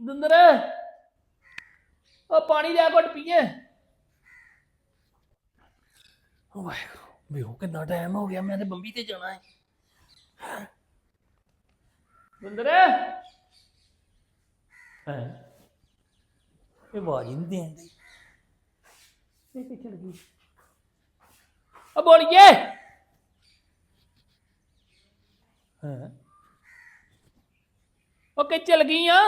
ਦੰਦਰ ਉਹ ਪਾਣੀ ਲਿਆ ਘੁੱਟ ਪੀਏ। ਵਾਹਿਗੁਰੂ ਵੇਖੋ ਕਿੰਨਾ ਟਾਈਮ ਹੋ ਗਿਆ, ਮੈਂ ਤੇ ਬੰਬੀ ਤੇ ਜਾਣਾ ਹੈ। ਦੰਦਰ ਹੈ? ਇਹ ਆਵਾਜ਼ ਨਹੀਂ ਦੇਂਦੀ ਇਹ ਕਿੱਥੇ ਲੱਗੀ। ਆ ਬੋਲੀਏ। ਹਾਂ? ਉਹ ਕਿ ਚਲ ਗਈ ਆ?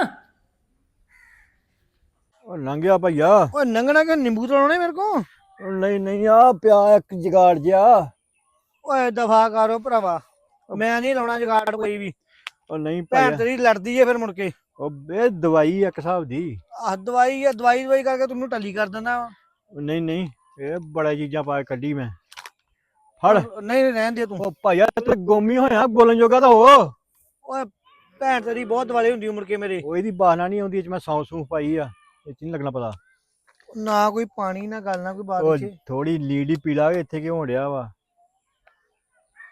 ਉਹ ਲੰਘਿਆ ਭਈਆ। ਓਏ ਨੰਗਣਾ ਕਿ ਨਿੰਬੂ ਤੋੜਨੇ ਮੇਰੇ ਕੋ ਉਹ ਨਹੀਂ ਨਹੀਂ ਆ ਪਿਆ ਇੱਕ ਜਗਾੜ ਜਿਆ ਓਏ ਦਫਾ ਕਰੋ ਭਰਾਵਾ। ਮੈਂ ਨਹੀਂ ਲਾਉਣਾ ਜਗਾੜ ਕੋਈ ਵੀ। ਉਹ ਨਹੀਂ ਭੈਣ ਭਾਈਆ। ਤੇਰੀ ਲੜਦੀ ਏ ਫਿਰ ਮੁੜ ਕੇ। ਉਹ ਬੇ ਦਵਾਈ ਇੱਕ ਹਿਸਾਬ ਦੀ। ਆਹ ਦਵਾਈ ਆ ਦਵਾਈ ਦਵਾਈ ਕਰਕੇ ਤੈਨੂੰ ਟੱਲੀ ਕਰ ਦਿੰਦਾ ਵਾ। ਉਹ ਨਹੀਂ ਨਹੀਂ ਇਹ ਬੜਾ ਚੀਜ਼ਾਂ ਪਾ ਕੇ ਕੱਢੀ ਮੈਂ। ਫੜ। ਨਹੀਂ ਰਹਿਣ ਦੇ ਤੂੰ। ਉਹ ਭਾਈਆ ਤੇ ਗੋਮੀ ਹੋਇਆ ਬੋਲਣ ਜੋਗਾ ਤਾਂ ਹੋ। ਓਏ ਭੈਣ ਤੇਰੀ ਬਹੁਤ ਦਵਾਈ ਹੁੰਦੀ ਮੁੜ ਕੇ ਮੇਰੇ। ਉਹ ਇਹਦੀ ਬਾਹਨਾ ਨਹੀਂ ਆਉਂਦੀ ਇਹ ਚ ਮੈਂ ਸੌਂ ਸੂਫ ਪਾਈ ਆ ਇਹ ਚ ਨਹੀਂ ਲੱਗਣਾ ਪਤਾ। ਨਾ ਕੋਈ ਪਾਣੀ ਨਾ ਗੱਲ ਨਾ ਕੋਈ ਬਾਤ ਉਹ ਵਿੱਚ ਥੋੜੀ ਲੀਡ ਹੀ ਪੀ ਲਾਗੇ ਇੱਥੇ ਕਿਉਂ ਡਿਆ ਵਾ।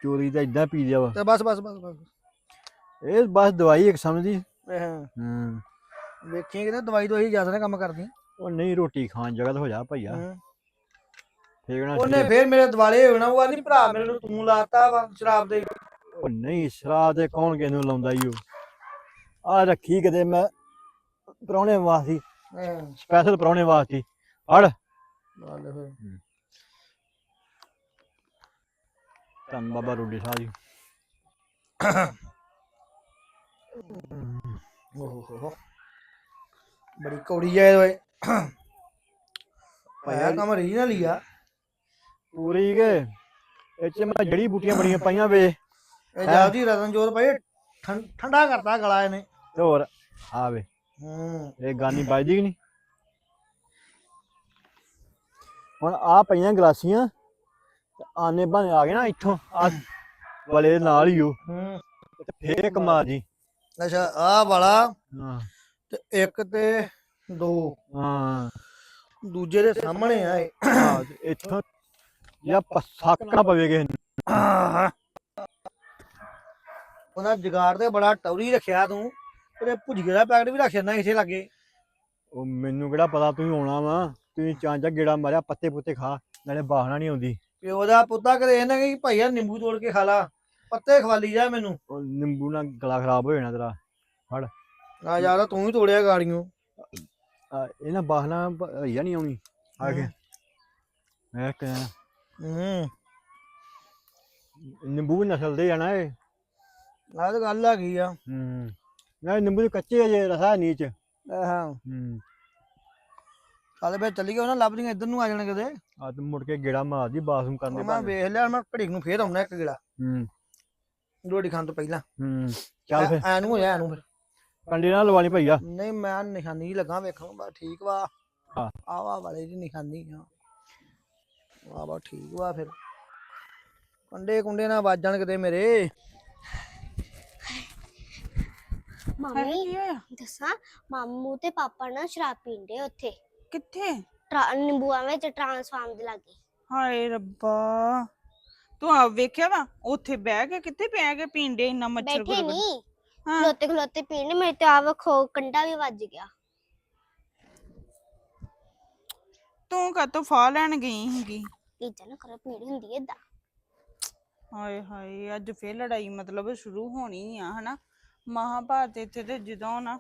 ਚੋਰੀ ਤਾਂ ਇਦਾਂ ਪੀ ਲਿਆ ਵਾ। ਤੇ ਬਸ ਬਸ ਬਸ ਬਸ। ਇਹ ਬਸ ਦਵਾਈ ਇੱਕ ਸਮਝੀ। ਹਾਂ। ਹੂੰ। ਵੇਖੀਏ ਕਿ ਦਵਾਈ ਦਵਾਈ ਜ਼ਿਆਦਾ ਨਾ ਕੰਮ ਕਰਦੀ। ਉਹ ਨਹੀਂ ਰੋਟੀ ਖਾਣ ਜਗ੍ਹਾ ਤਾਂ ਹੋ ਜਾ ਭਈਆ। ਹਾਂ। ਫੇਕਣਾ ਉਹਨੇ ਫੇਰ ਮੇਰੇ ਦਿਵਾਲੇ ਹੋਣਾ ਉਹ ਨਹੀਂ ਭਰਾ ਮੇਰੇ ਨੂੰ ਤੂੰ ਲਾਤਾ ਵਾ ਸ਼ਰਾਬ ਦੇ। ਉਹ ਨਹੀਂ ਸ਼ਰਾਬ ਤੇ ਕੌਣ ਕਿਸ ਨੂੰ ਲਾਉਂਦਾ ਈ ਉਹ? ਆ ਰੱਖੀ ਕਿਤੇ ਮੈਂ ਪ੍ਰਾਹੁਣੇ ਵਾਸਤੇ ਹਾਂ ਸਪੈਸ਼ਲ ਪ੍ਰਾਹੁਣੇ ਵਾਸਤੇ। ਹੜ ਫਿਰ। ਧੰਨ ਬਾਬਾ ਰੋਡੀ ਸਾਹਿਬ ਜੀ। ਓਹੋ। ਬੜੀ ਕੌੜੀ ਹੈ ਓਏ। ਪਾਇਆ ਕੰਮ ਰੀਜਨਲ ਹੀ ਆ। ਪੂਰੀ ਕੇ। ਇਹ ਚ ਮੈਂ ਜੜੀ ਬੂਟੀਆਂ ਬੜੀਆਂ ਪਾਈਆਂ ਵੇ। ਇਹ ਜਾਦੀ ਰਤਨਜੋਤ ਭਾਈ ਠੰ- ਠੰਡਾ ਕਰਤਾ ਗਲਾ ਇਹਨੇ। ਤੇ ਹੋਰ ਆ ਵੇ। ਹੂੰ। ਇਹ ਗਾਨੀ ਵੱਜਦੀ ਕਿ ਨਹੀਂ। ਹੁਣ ਆ ਪਈਆਂ ਗਲਾਸੀਆਂ ਤੇ ਆਨੇ ਬਣ ਆ ਗਏ ਨਾ ਇੱਥੋਂ ਆ ਵਾਲੇ ਦੇ ਨਾਲ ਹੀ ਉਹ। ਹੂੰ। ਫੇਰ ਕਮਾ ਜੀ। ਅੱਛਾ ਆ ਵਾਲਾ ਹਾਂ। ਤੇ ਇੱਕ ਤੇ ਦੋ। ਹਾਂ। ਦੂਜੇ ਦੇ ਸਾਹਮਣੇ ਆ ਇਹ। ਆ ਤੇ ਇੱਥੋਂ ਜਾਂ ਪਸਾਕਣਾ ਪਵੇਗੇ ਉਹਨਾਂ ਜਗਾੜ ਤੇ ਬੜਾ ਟੌਰੀ ਰੱਖਿਆ ਤੂੰ ਉਹਦੇ ਭੁਜੀਏ ਦਾ ਪੈਕਟ ਵੀ ਰੱਖ ਛੱਡਣਾ ਇੱਥੇ ਲੱਗੇ। ਉਹ ਮੈਨੂੰ ਕਿਹੜਾ ਪਤਾ ਤੁਸੀਂ ਆਉਣਾ ਵਾ ਤੁਸੀਂ ਚਾਂਚਾ ਗੇੜਾ ਮਾਰਿਆ ਪੱਤੇ ਪੁੱਤੇ ਖਾ ਨਾਲੇ ਬਾਹਣਾ ਨਹੀਂ ਆਉਂਦੀ। ਪਿਓ ਦਾ ਪੁੱਤਾ ਕਦੇ ਇਹਨਾਂ ਕਿ ਭਾਈਆ ਨਿੰਬੂ ਤੋੜ ਕੇ ਖਾ ਲਾ ਪੱਤੇ ਖਵਾਲੀ ਜਾ ਮੈਨੂੰ। ਉਹ ਨਿੰਬੂ ਨਾਲ ਗਲਾ ਖਰਾਬ ਹੋ ਜਾਣਾ ਤੇਰਾ ਆ ਯਾਰ ਤੂੰ ਹੀ ਤੋੜਿਆ ਗਾੜੀਆਂ ਆ, ਇਹ ਨਾ ਬਾਹਣਾ ਭਈਆ ਨਹੀਂ ਆਉਣੀ ਆ ਕੇ। ਮੈਂ ਕਹਿੰਦਾ ਹੂੰ। ਨਿੰਬੂ ਵੀ ਨਸਲ ਦੇ ਜਾਣਾ ਇਹ। ਆਹ ਤਾਂ ਗੱਲ ਆ ਗਈ ਆ। ਹੂੰ। ਨਾ ਨਿੰਬੂ ਦੇ ਕੱਚੇ ਅਜੇ ਰਸਾ ਨੀਚ। ਹਾਂ। ਹੂੰ। ਚੱਲ ਫੇਰ ਚੱਲੀ ਗਿਆ ਨਾ ਲੱਭਦੀਆਂ ਇੱਧਰ ਨੂੰ ਆ ਜਾਣ ਕਿਤੇ। ਆ ਤੂੰ ਮੁੜ ਕੇ ਗੇੜਾ ਮਾਰਦੀ ਬਾਥਰੂਮ ਕਰਨ ਦੇ ਮੈਂ ਬਾਅਦ ਵੇਖ ਲਿਆ ਮੈਂ ਘੜੀ ਨੂੰ ਫੇਰ ਆਉਣਾ ਇੱਕ ਗੇੜਾ। ਹੂੰ। ਰੋਟੀ ਖਾਣ ਤੋਂ ਪਹਿਲਾਂ। ਹੂੰ। ਚੱਲ ਫੇ ਐ ਨੂੰ ਹੋ ਜਾ ਐ ਨੂੰ ਫਿਰ। ਕੰਡੇ ਨਾਲ ਲਵਾ ਲਈ ਭਈਆ ਨਹੀਂ ਮੈਂ ਨਿਸ਼ਾਨੀ ਹੀ ਲੱਗਾ ਵੇਖਣ ਬਾ ਠੀਕ ਵਾ। ਹਾਂ। ਆਵਾ ਵਾਲੇ ਦੀ ਨਿਸ਼ਾਨੀ ਆ। ਆ ਬਾ ਠੀਕ ਵਾ ਫਿਰ। ਕੰਡੇ ਕੁੰਡੇ ਨਾ ਵੱਜਣ ਕਿਤੇ ਮੇਰੇ। ਮੰਮੀ ਕੀ ਹੋਇਆ? ਦੱਸਾਂ ਮਾਮੂ ਤੇ ਪਾਪਾ ਨਾ ਸ਼ਰਾਬ ਪੀਂਦੇ ਉੱਥੇ। ਕਿੱਥੇ? ਨਿੰਬੂਆਂ ਵਿੱਚ ਟ੍ਰਾਂਸਫਾਰਮ ਦੇ ਲਾਗੇ। ਹਾਏ ਰੱਬਾ ਤੂੰ ਆ ਵੇਖਿਆ ਵਾ? ਉੱਥੇ ਬਹਿ ਕੇ ਕਿੱਥੇ ਬਹਿ ਕੇ ਪੀਂਦੇ ਇੰਨਾ ਮੱਛਰ ਬੈਠੇ ਗੁਰਗੁਰ ਨਹੀਂ ਹਾਂ। ਖਲੋਤੇ ਖਲੋਤੇ ਪੀਂਦੇ ਮੇਰੇ ਤੇ ਆ ਵੇਖੋ ਕੰਡਾ ਵੀ ਵੱਜ ਗਿਆ। ਤੂੰ ਕਾਤੋਂ ਫਾ ਲੈਣ ਗਈ ਸੀਗੀ? ਇੱਦਾਂ ਨਾ ਕਰੋ ਪੀੜ ਹੁੰਦੀ ਏਦਾਂ। ਹਾਏ ਹਾਏ ਅੱਜ ਫੇਰ ਲੜਾਈ ਮਤਲਬ ਸ਼ੁਰੂ ਹੋਣੀ ਆ ਹਨਾ? ਮਹਾਭਾਰਤ ਇੱਥੇ ਤੇ ਜਦੋਂ ਨਾ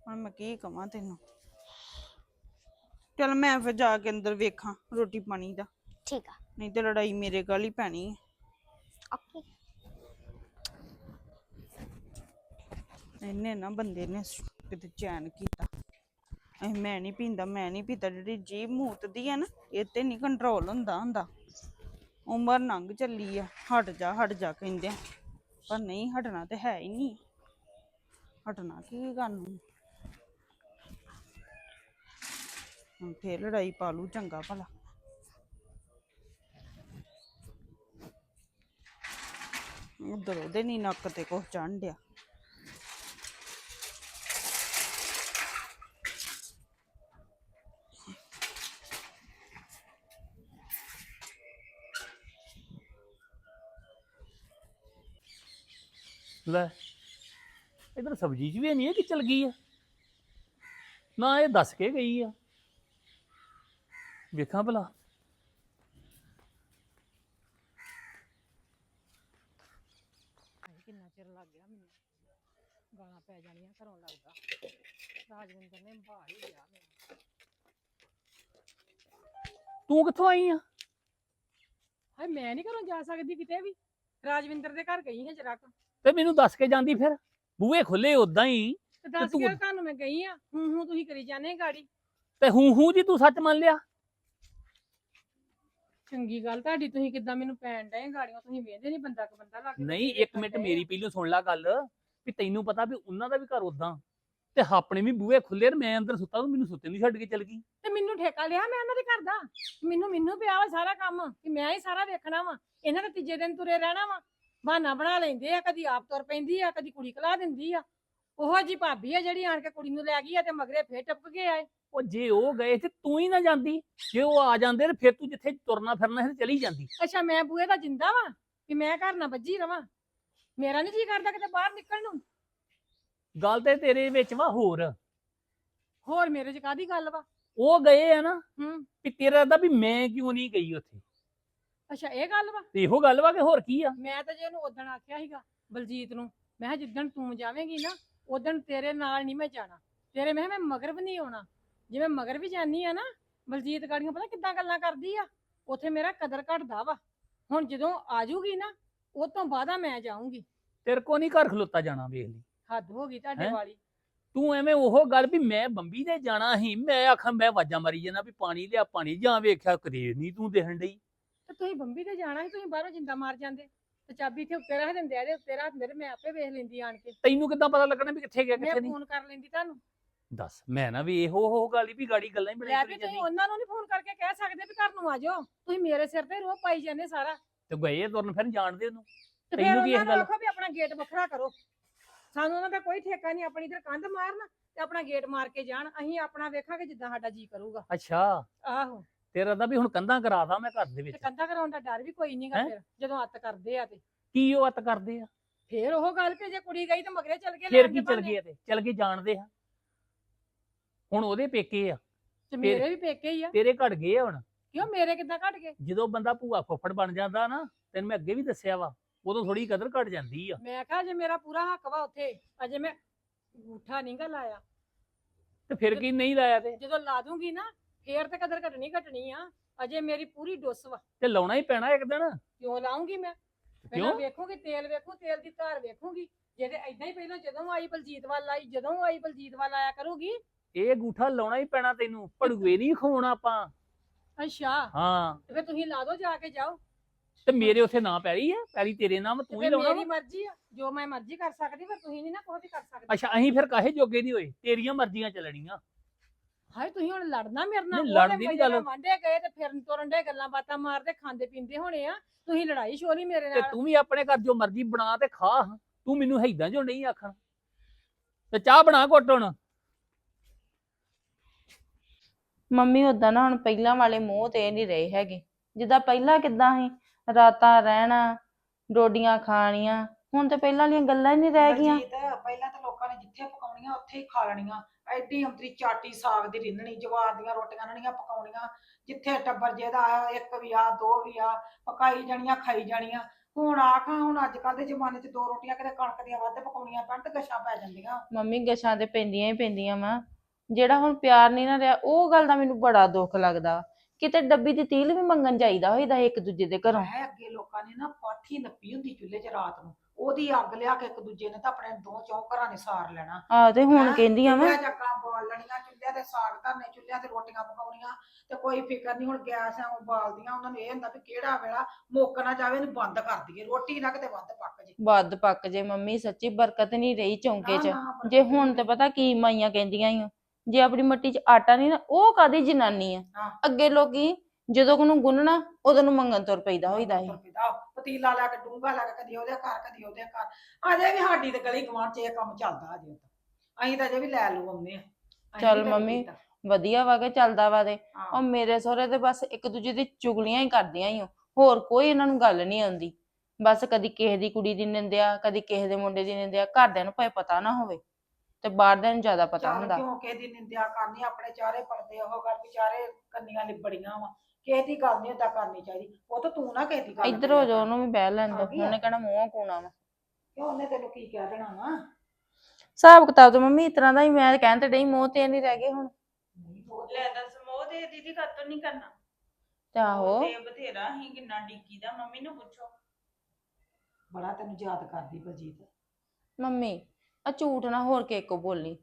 ਹੁਣ ਮੈਂ ਕੀ ਕਵਾਂ ਤੈਨੂੰ? ਚਲ ਮੈਂ ਫਿਰ ਜਾ ਕੇ ਅੰਦਰ ਵੇਖਾਂ ਰੋਟੀ ਪਾਣੀ ਦਾ। ਠੀਕ ਆ। ਨਹੀਂ ਤੇ ਲੜਾਈ ਮੇਰੇ ਗਲ ਹੀ ਪੈਣੀ ਹੈ ਓਕੇ। ਇਹਨੇ ਨਾ ਬੰਦੇ ਨੇ ਕਿਤੇ ਚੈਨ ਕੀਤਾ। ਐ ਮੈਂ ਨਹੀਂ ਪੀਂਦਾ ਮੈਂ ਨਹੀਂ ਪੀਤਾ ਜਿਹੜੀ ਜੀਭ ਮੂਤਦੀ ਆ ਨਾ ਇਹ ਤੇ ਨਹੀਂ ਕੰਟਰੋਲ ਹੁੰਦਾ ਹੁੰਦਾ। ਉਮਰ ਲੰਘ ਚੱਲੀ ਆ ਹਟ ਜਾ ਹਟ ਜਾ ਕਹਿੰਦੇ ਆ। ਪਰ ਨਹੀਂ, ਹਟਣਾ ਤੇ ਹੈ ਹੀ ਨਹੀਂ। ਹਟਣਾ ਕੀ ਗੱਲ ਨੂੰ? ਹੁਣ ਫੇਰ ਲੜਾਈ ਪਾ ਲੂ ਚੰਗਾ ਭਲਾ। ਉਧਰ ਉਹਦੇ ਨਹੀਂ ਨੱਕ ਤੇ ਕੁਛ ਚੜ੍ਹ ਡਿਆ। ਲੈ। ਇਧਰ ਸਬਜੀ ਚ ਵੀ ਨਹੀਂ ਹੈ ਕਿ ਚਲ ਗਈ ਆ। ਨਾ ਇਹ ਦੱਸ ਕੇ ਗਈ ਆ। ਵੇਖਾਂ ਭਲਾ। ਹਾਏ ਕਿੰਨਾ ਚਿਰ ਲੱਗ ਗਿਆ ਮੈਨੂੰ। ਗਾਲਾਂ ਪੈ ਜਾਣੀਆਂ ਘਰੋਂ ਲੱਗਦਾ। ਰਾਜਵਿੰਦਰ ਨੇ ਭਾਲ ਹੀ ਲਿਆ ਮੈਨੂੰ ਤੂੰ ਕਿੱਥੋਂ ਆਈ ਆ? ਹਾਏ ਮੈਂ ਨਹੀਂ ਘਰੋਂ ਜਾ ਸਕਦੀ ਕਿਤੇ ਵੀ। ਰਾਜਵਿੰਦਰ ਦੇ ਘਰ ਗਈ ਹਾਂ ਜਰਾ ਕੁ। ਤੇ ਮੈਨੂੰ ਦੱਸ ਕੇ ਜਾਂਦੀ ਫਿਰ। ਬੂਹੇ ਖੁੱਲੇ ਉਦਾਂ ਹੀ। ਤੇ ਦੱਸ ਤੂੰ- ਤੁਹਾਨੂੰ ਮੈਂ ਗਈ ਆ। ਹੂੰ ਹੂੰ ਤੁਸੀਂ ਕਰੀ ਜਾਂਦੇ ਗਾੜੀ। ਤੇ ਹੂੰ ਹੂੰ ਜੀ ਤੂੰ ਸੱਚ ਮੰਨ ਲਿਆ? ਚੰਗੀ ਗੱਲ ਤੁਹਾਡੀ ਤੁਸੀਂ ਕਿੱਦਾਂ ਮੈਨੂੰ ਪੈਣ ਡਏ ਗਾੜੀਆਂ? ਤੁਸੀਂ ਵੇਂਦੇ ਨਹੀਂ ਬੰਦਾ ਕ ਬੰਦਾ ਲੱਗ ਨਹੀਂ ਇੱਕ ਮਿੰਟ ਮੇਰੀ ਪਹਿਲੋਂ ਸੁਣ ਲੈ ਗੱਲ ਵੀ ਤੈਨੂੰ ਪਤਾ ਵੀ ਉਹਨਾਂ ਦਾ ਵੀ ਘਰ ਉਦਾਂ ਤੇ ਆਪਣੇ ਵੀ ਬੂਹੇ ਖੁੱਲੇ ਤੇ ਮੈਂ ਅੰਦਰ ਸੁੱਤਾ ਤੂੰ ਮੈਨੂੰ ਸੁੱਤੇ ਨਹੀਂ ਛੱਡ ਕੇ ਚਲ ਗਈ। ਤੇ ਮੈਨੂੰ ਠੇਕਾ ਲਿਆ ਮੈਂ ਉਹਨਾਂ ਦੇ ਘਰ ਦਾ? ਮੈਨੂੰ ਮੈਨੂੰ ਪਿਆ ਵਾ ਸਾਰਾ ਕੰਮ ਕਿ ਮੈਂ ਹੀ ਸਾਰਾ ਵੇਖਣਾ ਵਾ। ਇਹਨਾਂ ਨੇ ਤੀਜੇ ਦਿਨ ਤੁਰੇ ਰਹਿਣਾ ਵਾ। ਬਹਾਨਾ ਬਣਾ ਲੈਂਦੇ ਆ ਕਦੀ ਆਪ ਤੁਰ ਪੈਂਦੀ ਆ ਕਦੀ ਕੁੜੀ ਕਲਾ ਦਿੰਦੀ ਆ। ਉਹੋ ਜੀ ਭਾਬੀ ਆ ਜਿਹੜੀ ਆਣ ਕੇ ਕੁੜੀ ਨੂੰ ਲੈ ਗਈ ਆ ਤੇ ਮਗਰੇ ਫੇਰ ਟੱਪ ਕੇ ਆਏ। ਉਹ ਜੇ ਉਹ ਗਏ ਤੇ ਤੂੰ ਹੀ ਨਾ ਜਾਂਦੀ। ਜੇ ਉਹ ਆ ਜਾਂਦੇ ਤੇ ਫਿਰ ਤੂੰ ਜਿੱਥੇ ਤੁਰਨਾ ਫਿਰਨਾ ਸੀ ਚਲੀ ਜਾਂਦੀ। ਅੱਛਾ ਮੈਂ ਬੂਹੇ ਦਾ ਜਿੰਦਾ ਵਾ ਕਿ ਮੈਂ ਘਰ ਨਾ ਵੱਜੀ ਰਵਾਂ। ਮੇਰਾ ਨਹੀਂ ਜੀ ਕਰਦਾ ਕਿਤੇ ਬਾਹਰ ਨਿਕਲਣ ਨੂੰ। ਗੱਲ ਤੇ ਤੇਰੇ ਵਿੱਚ ਵਾ ਹੋਰ। ਹੋਰ ਮੇਰੇ ਚ ਕਾਦੀ ਗੱਲ ਵਾ? ਉਹ ਗਏ ਆ ਨਾ ਹੂੰ। ਵੀ ਤੇਰਾ ਦਾ ਵੀ ਮੈਂ ਕਿਉਂ ਨਹੀਂ ਗਈ ਉੱਥੇ? ਅੱਛਾ ਇਹ ਗੱਲ ਵਾ? ਤੇ ਇਹੋ ਗੱਲ ਵਾ ਕਿ ਹੋਰ ਕੀ ਆ? ਮੈਂ ਤਾਂ ਜੇ ਉਹਨੂੰ ਉਦਣ ਆਖਿਆ ਸੀਗਾ ਬਲਜੀਤ ਨੂੰ ਮੈਂ ਕਿਹਾ ਜਿੱਦਣ ਤੂੰ ਜਾਵੇਂਗੀ ਨਾ ਉਦਣ ਤੇਰੇ ਨਾਲ ਨਹੀਂ ਮੈਂ ਜਾਣਾ। ਤੇਰੇ ਮੈਂ ਕਿਹਾ ਮੈਂ ਮਗਰ ਵੀ ਨਹੀਂ ਆਉਣਾ। ਜਿਵੇਂ ਮਗਰ ਵੀ ਜਾਨੀ ਆ ਨਾ ਬਲਜੀਤ ਗਾੜੀਆਂ ਪਤਾ ਕਿੱਦਾਂ ਗੱਲਾਂ ਕਰਦੀ ਆ? ਉੱਥੇ ਮੇਰਾ ਕਦਰ ਘਟਦਾ ਵਾ। ਹੁਣ ਜਦੋਂ ਆਜੂਗੀ ਨਾ ਉਹ ਤੋਂ ਬਾਅਦਾ ਮੈਂ ਜਾਊਂਗੀ। ਤੇਰੇ ਕੋ ਨਹੀਂ ਘਰ ਖਲੋਤਾ ਜਾਣਾ ਵੇਖ ਲਈ। ਹੱਦ ਹੋ ਗਈ ਤੁਹਾਡੇ ਹੈਂ? ਵਾਲੀ। ਤੂੰ ਐਵੇਂ ਉਹ ਗੱਲ ਵੀ ਮੈਂ ਬੰਬੀ ਦੇ ਜਾਣਾ ਸੀ ਮੈਂ ਆਖਾਂ ਮੈਂ ਆਵਾਜ਼ਾਂ ਮਾਰੀ ਜਾਣਾ ਵੀ ਪਾਣੀ ਲਿਆ ਪਾਣੀ ਜਾਂ ਵੇਖਿਆ ਕਰੇ ਨਹੀਂ ਤੂੰ ਦੇਖਣ ਡਈ। ਤੇ ਤੁਸੀਂ ਬੰਬੀ ਤੇ ਜਾਣਾ ਸੀ ਤੁਸੀਂ ਬਾਹਰੋਂ ਜਿੰਦਾ ਮਾਰ ਜਾਂਦੇ। ਤੇ ਚਾਬੀ ਇੱਥੇ ਉੱਤੇ ਰੱਖ ਦਿੰਦੇ ਆ ਇਹਦੇ ਉੱਤੇ ਰੱਖ ਦਿੰਦੇ ਮੈਂ ਆਪੇ ਵੇਖ ਲੈਂਦੀ ਆਣ ਕੇ। ਤੈਨੂੰ ਕਿੱਦਾਂ ਪਤਾ ਲੱਗਣਾ ਵੀ ਕਿੱਥੇ ਗਿਆ ਮੈਂ ਕਿੱਥੇ ਨਹੀਂ? ਫੋਨ ਕਰ ਲੈਂਦੀ ਤੁਹਾਨੂੰ। ਦੱਸ ਮੈਂ ਨਾ ਵੀ ਇਹੋ ਉਹ ਗੱਲ ਹੀ ਵੀ ਗਾੜੀ ਗੱਲਾਂ ਹੀ ਲੈ ਬਣਾਈ ਵੀ ਕਰੀ ਤੁਸੀਂ ਜਾਂਦੀ। ਉਹਨਾਂ ਨੂੰ ਨਹੀਂ ਫੋਨ ਕਰਕੇ ਕਹਿ ਸਕਦੇ ਵੀ ਘਰ ਨੂੰ ਆ ਜਾਓ। ਤੁਸੀਂ ਮੇਰੇ ਸਿਰ ਤੇ ਰੋਹ ਪਾਈ ਜਾਂਦੇ ਸਾਰਾ। ਤੇ ਗਏ ਤੁਰਨ ਫਿਰ ਜਾਣਦੇ ਉਹਨੂੰ। ਤੇ ਤੈਨੂੰ ਕੀ ਇਸ ਉਹਨਾਂ ਨੂੰ ਗੱਲ- ਆਖੋ ਵੀ ਆਪਣਾ ਗੇਟ ਵੱਖਰਾ ਕਰੋ। ਸਾਨੂੰ ਉਹਨਾਂ ਦਾ ਕੋਈ ਠੇਕਾ ਨਹੀਂ ਆਪਣੀ ਇਧਰ ਕੰਧ ਮਾਰਨ ਤੇ ਆਪਣਾ ਗੇਟ ਮਾਰ ਕੇ ਜਾਣ। ਅਸੀਂ ਆਪਣਾ ਵੇਖਾਂਗੇ ਜਿੱਦਾਂ ਸਾਡਾ ਜੀ ਕਰੂਗਾ। ਅੱਛਾ। ਆਹੋ। ਤੇਰਾ ਤਾਂ ਵੀ ਹੁਣ ਕੰਧਾਂ ਕਰਾਦਾ ਮੈਂ ਘਰ ਦੇ ਤੇ ਵਿੱਚ ਕੰਧਾ ਕਰਾਉਣ ਦਾ ਡਰ ਵੀ ਕੋਈ ਨਹੀਂਗਾ ਹੈਂ? ਫਿਰ ਜਦੋਂ ਅੱਤ ਕਰਦੇ ਆ ਤੇ। ਕੀ ਉਹ ਅੱਤ ਕਰਦੇ ਆ? ਫੇਰ ਉਹ ਗੱਲ ਕਿ ਜੇ ਕੁੜੀ ਗਈ ਤੇ ਮਗਰੇ ਚਲ ਗਏ ਫਿਰ ਲੈਣ ਕੀ ਦੇ ਚਲ ਬਹਾਨੇ। ਗਏ ਤੇ? ਚਲ ਗਏ ਜਾਣਦੇ ਆ। ਹੁਣ ਉਹਦੇ ਪੇਕੇ ਆ। ਤੇ ਮੇਰੇ ਵੀ ਪੇਕੇ ਹੀ ਆ। ਤੇਰੇ ਘੜ ਗਏ ਆ ਹੁਣ। ਕਿਉਂ ਮੇਰੇ ਕਿੱਦਾਂ ਘਟ ਗਏ? ਜਦੋਂ ਬੰਦਾ ਭੂਆ ਫੁੱਫੜ ਬਣ ਜਾਂਦਾ ਨਾ ਤੈਨੂੰ ਮੈਂ ਅੱਗੇ ਵੀ ਦੱਸਿਆ ਵਾ ਉਦੋਂ ਥੋੜੀ ਕਦਰ ਘਟ ਜਾਂਦੀ ਆ। ਮੈਂ ਕਿਹਾ ਜੇ ਮੇਰਾ ਪੂਰਾ ਹੱਕ ਵਾ ਉੱਥੇ ਅਜੇ ਮੈਂ ਉਠਾ ਨਹੀਂ ਗਾ ਲਾਇਆ। ਤੇ ਫਿਰ ਕੀ ਨਹੀਂ ਲਾਇਆ ਤੇ? ਜਦੋਂ ਲਾ ਦੂੰਗੀ ਨਾ ਫੇਰ ਤੇ ਕਦਰ ਘਟਣੀ ਘਟਣੀ ਆ ਅਜੇ ਮੇਰੀ ਪੂਰੀ ਡੁੱਸ ਵਾ। ਤੇ ਲਾਉਣਾ ਹੀ ਪੈਣਾ ਇੱਕ ਦਿਨ। ਕਿਉਂ ਲਾਉਂਗੀ ਮੈਂ? ਪਹਿਲਾਂ ਕਿਉਂ? ਵੇਖੂਗੀ ਤੇਲ ਵੇਖੂ ਤੇਲ ਦੀ ਧਾਰ ਵੇਖੂਗੀ। ਜਿਹਦੇ ਐਦਾਂ ਹੀ ਪਹਿਲਾਂ ਜਦੋਂ ਆਈ ਬਲਜੀਤ ਵੱਲ ਆਈ ਜਦੋਂ ਆਈ ਬਲਜੀਤ ਵੱਲ ਆਇਆ ਕਰੂਗੀ। ਇਹ ਗੂਠਾ ਲਾਉਣਾ ਹੀ ਪੈਣਾ ਤੈਨੂੰ ਭੜੂਏ ਨਹੀਂ ਖਵਾਉਣਾ ਆਪਾਂ। ਅੱਛਾ। ਹਾਂ। ਤੇ ਫਿਰ ਤੁਸੀਂ ਲਾ ਦੋ ਜਾ ਕੇ ਜਾਓ। ਤੇ ਮੇਰੇ ਉੱਥੇ ਨਾਂ ਪੈਰੀ ਆ ਪੈਰੀ ਤੇਰੇ ਨਾਮ ਤੇ ਤੂੰ ਹੀ ਫਿਰ ਲਾਉਣਾ ਮੇਰੀ ਵਾ। ਮਰਜ਼ੀ ਆ। ਜੋ ਮੈਂ ਮਰਜ਼ੀ ਕਰ ਸਕਦੀ ਫਿਰ ਤੁਸੀਂ ਨਹੀਂ ਨਾ ਕੋਈ ਵੀ ਕਰ ਸਕਦੇ। ਅੱਛਾ ਅਸੀਂ ਫਿਰ ਕਾਹੇ ਜੋਗੇ ਨਹੀਂ ਹੋਏ? ਤੇਰੀਆਂ ਮਰਜ਼ੀਆਂ ਚੱਲਣੀਆਂ। ਹਾਏ ਤੁਸੀਂ ਹੁਣ ਲੜਨਾ ਮੇਰੇ ਨਾਲ ਨਹੀਂ, ਉਹਦੇ ਲੜਨ ਦੀ ਨੀ ਗੱਲ। ਗਏ ਤੇ ਫਿਰਨ ਤੁਰਨ ਦੇ ਗੱਲਾਂ ਬਾਤਾਂ ਮਾਰਦੇ ਖਾਂਦੇ ਪੀਂਦੇ ਹੋਣੇ ਆ। ਤੁਸੀਂ ਲੜਾਈ ਸ਼ੋਰੀ ਮੇਰੇ ਤੇ ਨਾਲ। ਤੂੰ ਵੀ ਆਪਣੇ ਘਰ ਜੋ ਮਰਜ਼ੀ ਬਣਾ ਤੇ ਖਾ ਤੂੰ ਮੈਨੂੰ ਹੈਦਾਂ ਜੋ ਨਹੀਂ ਆਖਣ। ਤੇ ਚਾਹ ਬਣਾ ਘੁੱਟ ਹੁਣ। ਮੰਮੀ ਉਦਾਂ ਨਾ ਹੁਣ ਪਹਿਲਾਂ ਵਾਲੇ ਮੂੰਹ ਤੇ ਨਹੀਂ ਰਹੇ ਹੈਗੇ। ਜਿੱਦਾਂ ਪਹਿਲਾਂ ਕਿੱਦਾਂ ਸੀ? ਰਾਤਾਂ ਰਹਿਣਾ ਡੋਡੀਆਂ ਖਾਣੀਆਂ ਹੁਣ ਤੇ ਪਹਿਲਾਂ ਵਾਲੀਆਂ ਗੱਲਾਂ ਹੀ ਨਹੀਂ ਰਹਿ ਗਈਆਂ। ਪਹਿਲਾਂ ਤਾਂ ਲੋਕਾਂ ਨੇ ਜਿੱਥੇ ਪਕਾਉਣੀਆਂ ਉੱਥੇ ਹੀ ਖਾ ਲੈਣੀਆਂ। ਐਡੀ ਅੰਤਰੀ ਚਾਟੀ ਸਾਗ ਦੀ ਰਿੰਨਣੀ ਜਵਾਰ ਦੀਆਂ ਰੋਟੀਆਂ ਨਣੀਆਂ ਪਕਾਉਣੀਆਂ। ਜਿੱਥੇ ਟੱਬਰ ਜਿਹਦਾ ਆਇਆ ਇੱਕ ਵੀ ਆ ਦੋ ਵੀ ਆ ਪਕਾਈ ਜਾਣੀਆਂ ਖਾਈ ਜਾਣੀਆਂ। ਹੁਣ ਆਖਾਂ ਹੁਣ ਅੱਜ ਕੱਲ ਦੇ ਜ਼ਮਾਨੇ 'ਚ ਦੋ ਰੋਟੀਆਂ ਕਿਤੇ ਕਣਕ ਦੀਆਂ ਵੱਧ ਪਕਾਉਣੀਆਂ ਪੈਣ ਤੇ ਗਸ਼ਾਂ ਪੈ ਜਾਂਦੀਆਂ। ਮੰਮੀ ਗਸ਼ਾਂ ਤੇ ਪੈਂਦੀਆਂ ਹੀ ਪੈਂਦੀਆਂ ਵਾ। ਜਿਹੜਾ ਹੁਣ ਪਿਆਰ ਨਹੀਂ ਨਾ ਰਿਹਾ ਉਹ ਗੱਲ ਦਾ ਮੈਨੂੰ ਬੜਾ ਦੁੱਖ ਲੱਗਦਾ। ਕਿਤੇ ਡੱਬੀ ਦੀ ਤੀਲ ਵੀ ਮੰਗਣ ਜਾਈਦਾ ਹੋਈਦਾ ਇੱਕ ਦੂਜੇ ਦੇ ਘਰੋਂ। ਹੈ ਅੱਗੇ ਲੋਕਾਂ ਨੇ ਨਾ ਪਾਥੀ ਨੱਪੀ ਹੁੰਦੀ ਚੁੱਲ੍ਹੇ 'ਚ ਰਾਤ ਨੂੰ। ਉਹਦੀ ਅੱਗ ਲਿਆ ਕੇ ਇੱਕ ਦੂਜੇ ਨੇ ਤਾਂ ਆਪਣੇ ਦੋ ਚੌਂ ਘਰਾਂ ਨੇ ਸਾਰ ਲੈਣਾ ਆ ਤੇ ਹੁਣ ਹੈਂ? ਕਹਿੰਦੀਆਂ ਵਾ ਚੁੱਲ੍ਹਿਆਂ 'ਚ ਅੱਗਾਂ ਬਾਲ ਲੈਣੀਆਂ ਚੁੱਲ੍ਹਿਆਂ ਤੇ ਸਾਗ ਧਰਨੇ ਚੁੱਲ੍ਹਿਆਂ ਤੇ ਰੋਟੀਆਂ ਪਕਾਉਣੀਆਂ ਤੇ ਕੋਈ ਫਿਕਰ ਨਹੀਂ ਹੁਣ ਗੈਸ ਐ ਬਾਲਦੀਆਂ ਉਹਨਾਂ ਨੂੰ ਇਹ ਹੁੰਦਾ ਵੀ ਕਿਹੜਾ ਵੇਲਾ ਮੁੱਕ ਨਾ ਜਾਵੇ ਇਹਨੂੰ ਬੰਦ ਕਰ ਦਈਏ ਰੋਟੀ ਨਾ ਕਿਤੇ ਵੱਧ ਪੱਕ ਜੇ ਵੱਧ ਪੱਕ ਜੇ ਮੰਮੀ ਸੱਚੀ ਬਰਕਤ ਨਹੀਂ ਰਹੀ ਚੌਂਕੇ 'ਚ ਨਾ, ਨਾ, ਜੇ ਹੁਣ। ਤੇ ਪਤਾ ਕੀ ਮਾਈਆਂ ਕਹਿੰਦੀਆਂ ਈ ਓ, ਜੇ ਆਪਣੀ ਮੱਟੀ 'ਚ ਆਟਾ ਨਹੀਂ ਨਾ ਉਹ ਕਾਦੀ ਜਨਾਨੀ ਆ ਹਾਂ। ਅੱਗੇ ਲੋਕੀ ਜਦੋਂ ਕੋਨੂੰ ਗੁੰਨਣਾ ਉਦੋਂ ਨੂੰ ਮੰਗਣ ਤੁਰ ਪੈਦਾ ਹੋਈਦਾ ਪੈਂਦਾ, ਪਤੀਲਾ ਲੈ ਕੇ ਡੂੰਗਾ ਲੈ ਕੇ ਕਦੀ ਉਹਦੇ ਘਰ ਕਦੀ ਉਹਦੇ ਘਰ। ਅਜੇ ਵੀ ਸਾਡੀ ਤੇ ਗਲੀ ਗਵਾਂਢ 'ਚ ਇਹ ਕੰਮ ਚੱਲਦਾ ਅਜੇ ਤਾਂ। ਅਸੀਂ ਤਾਂ ਅਜੇ ਵੀ ਲੈ ਲੂ ਆਉਂਦੇ ਆ ਅਸੀਂ ਚੱਲ ਮੰਮੀ, ਕੀਤਾ। ਵਧੀਆ ਵਾ ਕੇ ਚੱਲਦਾ ਵਾ ਤੇ। ਹਾਂ। ਉਹ ਮੇਰੇ ਸਹੁਰੇ ਤੇ ਬਸ ਇੱਕ ਦੂਜੇ ਦੀ ਚੁਗਲੀਆਂ ਹੀ ਕਰਦੀਆਂ ਹੀ ਹੋਰ ਕੋਈ ਇਹਨਾਂ ਨੂੰ ਗੱਲ ਨਹੀਂ ਆਉਂਦੀ। ਬਸ ਕਦੀ ਕਿਸੇ ਦੀ ਕੁੜੀ ਦੀ ਨਿੰਦਿਆ ਕਦੀ ਕਿਸੇ ਦੇ ਮੁੰਡੇ ਦੀ ਨਿੰਦਿਆ। ਘਰਦਿਆਂ ਨੂੰ ਭਾਵੇਂ ਪਤਾ ਨਾ ਹੋਵੇ ਤੇ ਬਾਹਰਦਿਆਂ ਨੂੰ ਜ਼ਿਆਦਾ ਪਤਾ ਚੱਲ ਹੁੰਦਾ। ਕਿਉਂ ਕਿਸੇ ਦੀ ਨਿੰਦਿਆ ਕਰਨੀ? ਆਪਣੇ ਚਾਰੇ ਪਰਦੇ ਉਹ ਗੱਲ ਵਿਚਾਰੇ ਕੰਨੀਆਂ ਲਿਬੜੀਆਂ ਵਾ। ਕਿਸੇ ਦੀ ਗੱਲ ਨਹੀਂ ਏਦਾਂ ਕਰਨੀ ਚਾਹੀਦੀ। ਉਹ ਤਾਂ ਤੂੰ ਨਾ ਕਿਸੇ ਦੀ ਗੱਲ ਇੱਧਰ ਹੋ ਜਾ। ਉਹਨੂੰ ਵੀ ਬਹਿ ਲੈਣ ਆ ਦੋ। ਗਈ ਆ? ਉਹਨੇ ਕਹਿਣਾ ਮੂੰਹੋਂ ਕੋਣਾ ਵਾ। ਕਿਉਂ ਉਹਨੇ ਤੈਨੂੰ ਕੀ ਕਹਿ ਦੇਣਾ ਵਾ? ਹਿਸਾਬ ਕਿਤਾਬ ਤਾਂ ਮੰਮੀ ਇਸ ਤਰ੍ਹਾਂ ਦਾ ਹੀ ਮੈਂ ਕਹਿਣ ਤੇ ਡਈ ਮੂੰਹ ਤੇ ਨਹੀਂ ਰਹਿ ਗਏ ਹੁਣ। ਲੈ ਦੱਸ ਮੋਹ ਦੇ ਦੀਦੀ ਕਦੋਂ ਨਹੀਂ ਕਰਨਾ? ਤੇ ਆਹੋ। ਤੇ ਬਥੇਰਾ ਹੀ ਕਿੰਨਾ ਡਿੱਕੀ ਦਾ ਮੰਮੀ ਨੂੰ ਪੁੱਛੋ। ਬੜਾ ਤੈਨੂੰ ਯਾਦ ਕਰਦੀ ਬਲਜੀਤ। ਮੰਮੀ ਆ ਝੂਠ ਨਾ ਹੋਰ ਕਿਸੇ ਕੋ ਬੋਲੀ।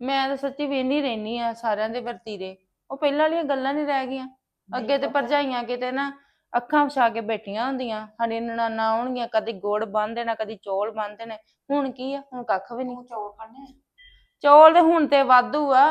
ਮੈਂ ਤਾਂ ਸੱਚੀ ਵੇਂਦੀ ਰਹਿਨੀ ਆ ਸਾਰਿਆਂ ਦੇ ਵਰਤੀਰੇ ਉਹ ਪਹਿਲਾਂ ਵਾਲੀਆਂ ਗੱਲਾਂ ਨਹੀਂ ਰਹਿ ਗਈਆਂ। ਅੱਗੇ ਤੇ ਭਰਜਾਈਆਂ ਕਿਤੇ ਨਾ ਅੱਖਾਂ ਵਿਛਾ ਕੇ ਬੈਠੀਆਂ ਹੁੰਦੀਆਂ ਸਾਡੀਆਂ ਨਨਾਣਾ ਆਉਣਗੀਆਂ ਕਦੀ ਗੁੜ ਬੰਨ ਦੇਣਾ ਕਦੀ ਚੌਲ ਬੰਨ ਦੇਣੇ ਹੁਣ ਕੀ ਆ ਹੁਣ ਕੱਖ ਵੀ ਨਹੀਂ। ਤੂੰ ਚੌਲ ਖਾਣੇ ਚੌਲ ਤੇ ਹੁਣ ਤੇ ਵਾਧੂ ਆ।